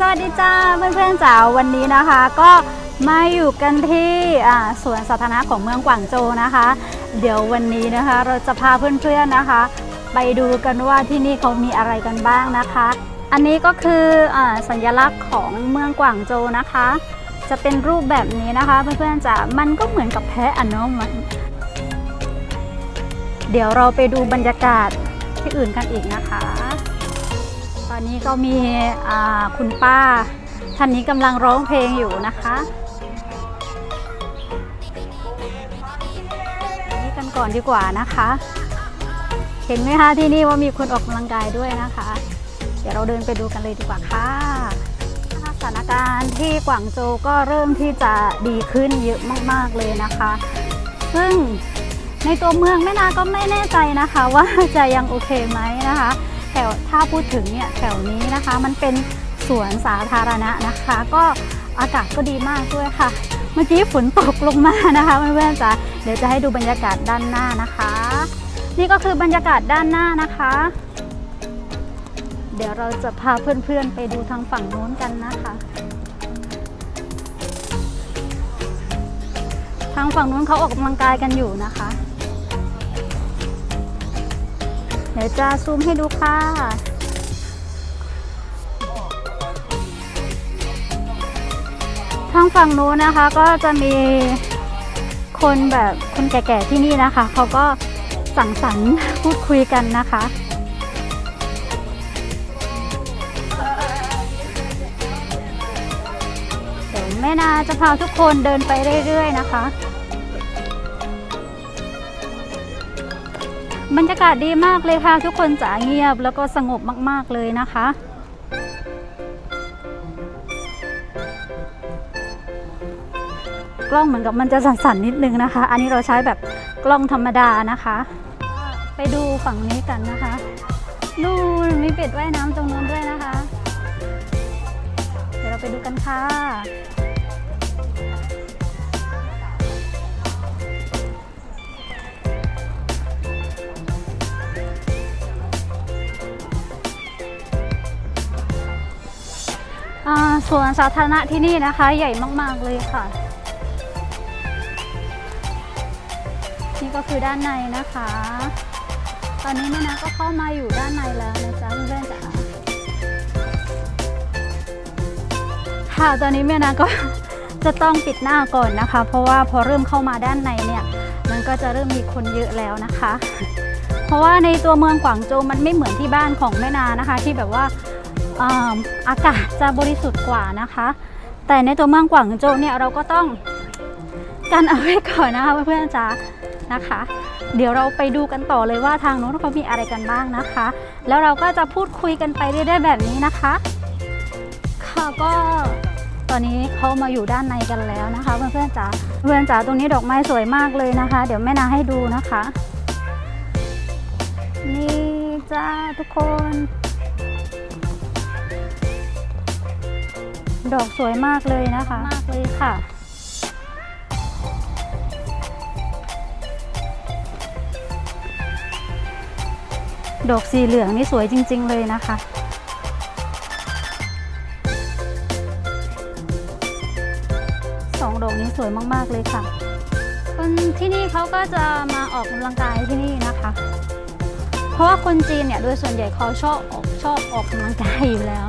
สวัสดีจ้าเพื่อนๆจ๋าวันนี้นะคะ ก็มาอยู่กันที่สวนสาธารณะของเมืองกวางโจวนะคะ เดี๋ยววันนี้นะคะ เราจะพาเพื่อนๆนะคะ ไปดูกันว่าที่นี่เขามีอะไรกันบ้างนะคะ อันนี้ก็คืออสัญลักษณ์ของเมืองกวางโจวนะคะ จะเป็นรูปแบบนี้นะคะ เพื่อนๆจ๋ามันก็เหมือนกับแพะอ่เนาะมันเดี๋ยวเราไปดูบรรยากาศที่อื่นกันอีกนะคะ อนนี้ก็มีคุณป้า ท่านนี้กำลังร้องเพลงอยู่นะคะนี่กันก่อนดีกว่านะคะ เห็นไหมคะที่นี่ว่ามีคนออกกำลังกายด้วยนะคะ เดี๋ยวเราเดินไปดูกันเลยดีกว่าค่ะสถานการณ์ที่กวางโจวก็เริ่มที่จะดีขึ้นเยอะมากๆเลยนะคะ ซึ่งในตัวเมืองแม่นาก็ไม่แน่ใจนะคะ ว่าจะยังโอเคไหมนะคะ แถวถ้าพูดถึงเนี่ยแถวนี้นะคะ มันเป็นสวนสาธารณะนะคะ ก็อากาศก็ดีมากด้วยค่ะ เมื่อกี้ฝนตกลงมานะคะเพื่อนๆจ๋าเดี๋ยวจะให้ดูบรรยากาศด้านหน้านะคะ นี่ก็คือบรรยากาศด้านหน้านะคะ เดี๋ยวเราจะพาเพื่อนๆไปดูทางฝั่งโน้นกันนะคะ ทางฝั่งนู้นเขาออกกำลังกายกันอยู่นะคะ ดี๋ยวจะซูมให้ดูค่ะ ทางฝั่งนู้นนะคะก็จะมีคนแบบคนแก่ๆที่นี่นะคะ เขาก็สังสรรค์พูดคุยกันนะคะเดี๋ยวแม่นาจะพาทุกคนเดินไปเรื่อย ๆ นะคะ บรรยากาศดีมากเลยค่ะ ทุกคนจ๋าเงียบแล้วก็สงบมาก ๆ เลยนะคะกล้องเหมือนกับมันจะสั่นๆนิดนึงนะคะ อันนี้เราใช้แบบกล้องธรรมดานะคะ ไปดูฝั่งนี้กันนะคะ นู่นมีเป็ดว่ายน้ำตรงนู้นด้วยนะคะ เดี๋ยวเราไปดูกันค่ะ สวนสาธารณะที่นี่นะคะ ใหญ่มาก ๆ เลยค่ะ นี่ก็คือด้านในนะคะ ตอนนี้แม่นาก็เข้ามาอยู่ด้านในแล้วนะจ๊ะเพื่อนๆจ๋าค่ะตอนนี้แม่นาก็จะต้องปิดหน้าก่อนนะคะ เพราะว่าพอเริ่มเข้ามาด้านในเนี่ย มันก็จะเริ่มมีคนเยอะแล้วนะคะ เพราะว่าในตัวเมืองกวางโจวมันไม่เหมือนที่บ้านของแม่นานะคะ ที่แบบว่า อากาศจะบริสุทธิ์กว่านะคะ แต่ในตัวเมืองกวางโจวเนี่ยเราก็ต้องกันเอาไว้ก่อนนะคะเพื่อนๆจ๋านะคะ เดี๋ยวเราไปดูกันต่อเลยว่าทางโน้นเขามีอะไรกันบ้างนะคะ แล้วเราก็จะพูดคุยกันไปเรื่อยๆแบบนี้นะคะ ค่ะก็ตอนนี้เขามาอยู่ด้านในกันแล้วนะคะเพื่อนๆจ๋าเพื่อนจ๋าตรงนี้ดอกไม้สวยมากเลยนะคะ เดี๋ยวแม่นาให้ดูนะคะ นี่จ้าทุกคน ดอกสวยมากเลยนะคะ มากเลยค่ะ ดอกสีเหลืองนี่สวยจริง ๆ เลยนะคะสองดอกนี้สวยมากๆเลยค่ะ คนที่นี่เขาก็จะมาออกกำลังกายที่นี่นะคะ เพราะว่าคนจีนเนี่ยโดยส่วนใหญ่เขาชอบออกชอบออกกำลังกายอยู่แล้ว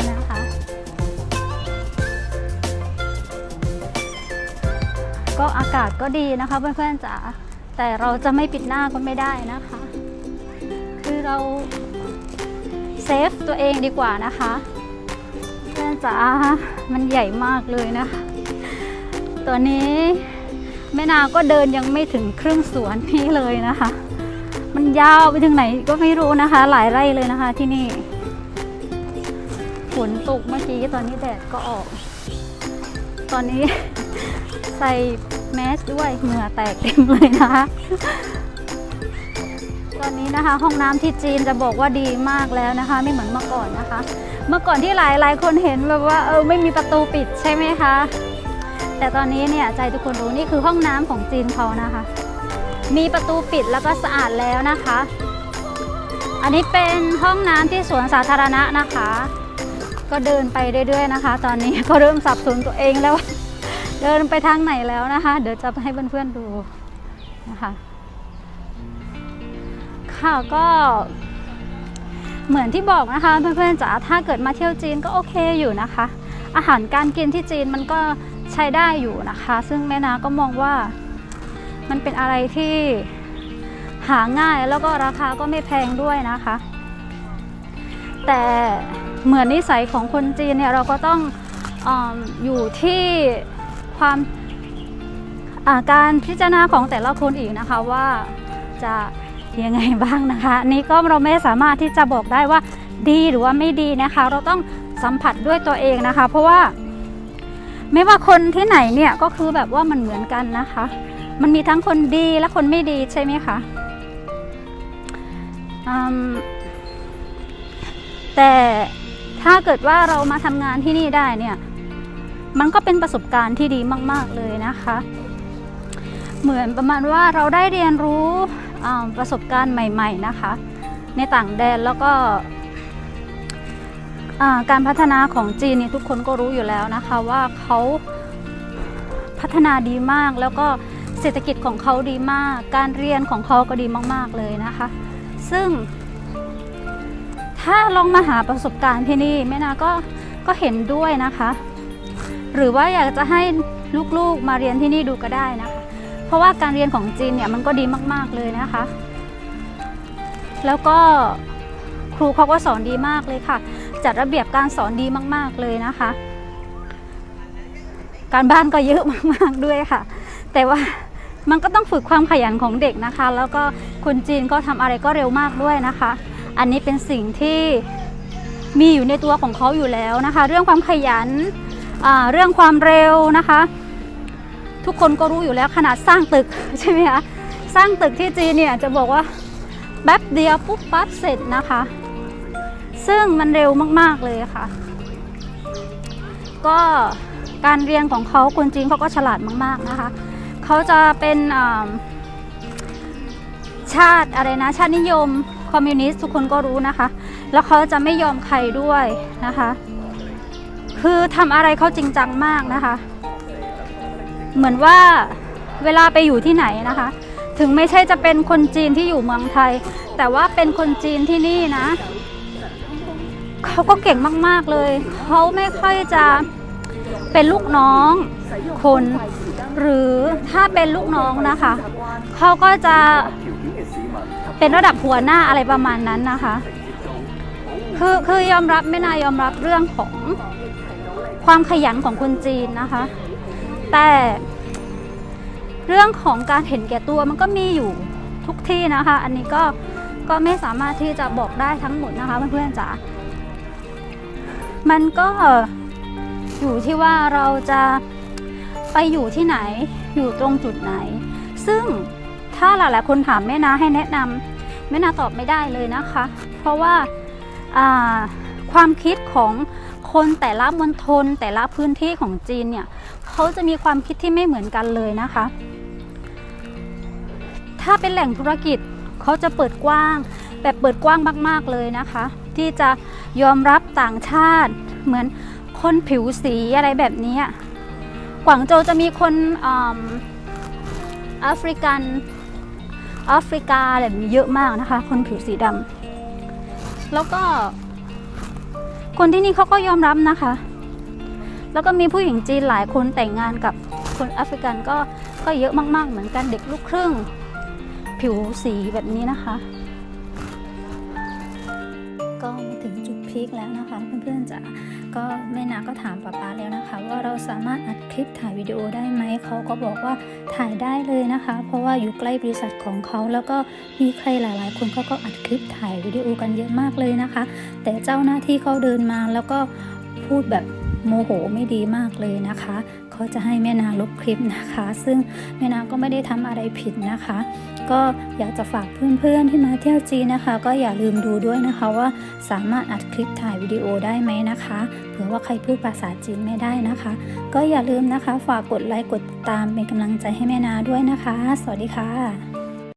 ก็อากาศก็ดีนะคะเพื่อนๆจ๋าแต่เราจะไม่ปิดหน้าก็ไม่ได้นะคะ คือเราเซฟตัวเองดีกว่านะคะ เพื่อนจ๋ามันใหญ่มากเลยนะคะตัวนี้แม่นาก็เดินยังไม่ถึงครึ่งสวนนี่เลยนะคะ มันยาวไปถึงไหนก็ไม่รู้นะคะ หลายไร่เลยนะคะที่นี่ฝนตกเมื่อกี้ตอนนี้แดดก็ออก ตอนนี้ใส่ แมสด้วยเหงื่อแตกเต็มเลยนะคะตอนนี้นะคะห้องน้ำที่จีนจะบอกว่าดีมากแล้วนะคะ ไม่เหมือนเมื่อก่อนนะคะ เมื่อก่อนที่หลายหลายคนเห็นแบบว่าเออไม่มีประตูปิดใช่ไหมคะ แต่ตอนนี้เนี่ยใจทุกคนรู้นี่คือห้องน้ำของจีนเขานะคะ มีประตูปิดแล้วก็สะอาดแล้วนะคะ อันนี้เป็นห้องน้ำที่สวนสาธารณะนะคะ ก็เดินไปเรื่อยๆนะคะ ตอนนี้ก็เริ่มสับสนตัวเองแล้ว เดินไปทางไหนแล้วนะคะ เดี๋ยวจะให้เพื่อนๆดูนะคะค่ะก็เหมือนที่บอกนะคะเพื่อนๆจ๋าถ้าเกิดมาเที่ยวจีนก็โอเคอยู่นะคะ อาหารการกินที่จีนมันก็ใช้ได้อยู่นะคะ ซึ่งแม่นาก็มองว่ามันเป็นอะไรที่หาง่ายแล้วก็ราคาก็ไม่แพงด้วยนะคะ แต่เหมือนนิสัยของคนจีนเนี่ยเราก็ต้องออยู่ที่ ความาการพิจารณาของแต่ละคนอีกนะคะว่าจะยังไงบ้างนะคะ นี้ก็เราไม่สามารถที่จะบอกได้ว่าดีหรือว่าไม่ดีนะคะ เราต้องสัมผัสด้วยตัวเองนะคะ เพราะว่า ไม่ว่าคนที่ไหนเนี่ยก็คือแบบว่ามันเหมือนกันนะคะ มันมีทั้งคนดีและคนไม่ดีใช่ไหมคะแต่ถ้าเกิดว่าเรามาทำงานที่นี่ได้เนี่ย มันก็เป็นประสบการณ์ที่ดีมาก ๆ เลยนะคะ เหมือนประมาณว่าเราได้เรียนรู้ประสบการณ์ใหม่ ๆ นะคะ ในต่างแดนแล้วก็การพัฒนาของจีนนี่ทุกคนก็รู้อยู่แล้วนะคะว่าเขาพัฒนาดีมาก แล้วก็เศรษฐกิจของเขาดีมาก การเรียนของเขาก็ดีมาก ๆ เลยนะคะ ซึ่ง ถ้าลองมาหาประสบการณ์ที่นี่แม่นาก็ก็เห็นด้วยนะคะ หรือว่าอยากจะให้ลูกๆมาเรียนที่นี่ดูก็ได้นะคะ เพราะว่าการเรียนของจีนเนี่ยมันก็ดีมากๆเลยนะคะ แล้วก็ครูเขาก็สอนดีมากเลยค่ะ จัดระเบียบการสอนดีมากๆเลยนะคะ การบ้านก็เยอะมากๆด้วยค่ะ แต่ว่ามันก็ต้องฝึกความขยันของเด็กนะคะ แล้วก็คนจีนก็ทำอะไรก็เร็วมากด้วยนะคะ อันนี้เป็นสิ่งที่มีอยู่ในตัวของเขาอยู่แล้วนะคะ เรื่องความขยัน เรื่องความเร็วนะคะ ทุกคนก็รู้อยู่แล้วขนาดสร้างตึกใช่ไหมคะสร้างตึกที่จีนเนี่ยจะบอกว่าแป๊บเดียวปุ๊บปั๊บเสร็จนะคะ ซึ่งมันเร็วมากๆเลยค่ะ ก็การเรียนของเขาคนจีนเขาก็ฉลาดมากๆนะคะ เขาจะเป็นชาติอะไรนะชาตินิยมคอมมิวนิสต์ทุกคนก็รู้นะคะ แล้วเขาจะไม่ยอมใครด้วยนะคะ คือทำอะไรเขาจริงจังมากนะคะ เหมือนว่าเวลาไปอยู่ที่ไหนนะคะ ถึงไม่ใช่จะเป็นคนจีนที่อยู่เมืองไทย แต่ว่าเป็นคนจีนที่นี่นะเขาก็เก่งมากๆเลยเขาไม่ค่อยจะเป็นลูกน้องคนหรือถ้าเป็นลูกน้องนะคะเขาก็จะเป็นระดับหัวหน้าอะไรประมาณนั้นนะคะ คือคือยอมรับไม่นายอมรับเรื่องของ ความขยันของคนจีนนะคะ แต่เรื่องของการเห็นแก่ตัวมันก็มีอยู่ทุกที่นะคะ อันนี้ก็ก็ไม่สามารถที่จะบอกได้ทั้งหมดนะคะเพื่อนๆจ๋า มันก็อยู่ที่ว่าเราจะไปอยู่ที่ไหนอยู่ตรงจุดไหน ซึ่งถ้าหลายๆคนถามแม่นาให้แนะนำแม่นาตอบไม่ได้เลยนะคะ เพราะว่าอ่าความคิดของ คนแต่ละมณฑลแต่ละพื้นที่ของจีนเนี่ยเขาจะมีความคิดที่ไม่เหมือนกันเลยนะคะ ถ้าเป็นแหล่งธุรกิจเขาจะเปิดกว้างแบบเปิดกว้างมากๆเลยนะคะ ที่จะยอมรับต่างชาติเหมือนคนผิวสีอะไรแบบนี้กวางโจวจะมีคนแอฟริกันแอฟริกาอะไรแบบนี้เยอะมากนะคะ คนผิวสีดำแล้วก็ คนที่นี่เขาก็ยอมรับนะคะ แล้วก็มีผู้หญิงจีนหลายคนแต่งงานกับคนแอฟริกันก็ก็เยอะมาก ๆ เหมือนกันเด็กลูกครึ่ง ผิวสีแบบนี้นะคะ ก็มาถึงจุดพีคแล้วนะคะ เพื่อนๆจะก็แม่นาก็ถามป๊าป๊าแล้วนะคะ ว่าเราสามารถอัด คลิปถ่ายวิดีโอได้ไหมเขาก็บอกว่าถ่ายได้เลยนะคะ เพราะว่าอยู่ใกล้บริษัทของเขา แล้วก็มีใครหลายๆ คนเขาก็อัดคลิปถ่ายวิดีโอกันเยอะมากเลยนะคะ แต่เจ้าหน้าที่เขาเดินมาแล้วก็พูดแบบโมโหไม่ดีมากเลยนะคะ เขาจะให้แม่นาลบคลิปนะคะ ซึ่งแม่นาก็ไม่ได้ทำอะไรผิดนะคะ ก็อยากจะฝากเพื่อนๆที่มาเที่ยวจีนนะคะ ก็อย่าลืมดูด้วยนะคะว่าสามารถอัดคลิปถ่ายวิดีโอได้ไหมนะคะเผื่อว่าใครพูดภาษาจีนไม่ได้นะคะ ก็อย่าลืมนะคะ ฝากกดไลค์กดติดตามเป็นกำลังใจให้แม่นาด้วยนะคะ สวัสดีค่ะ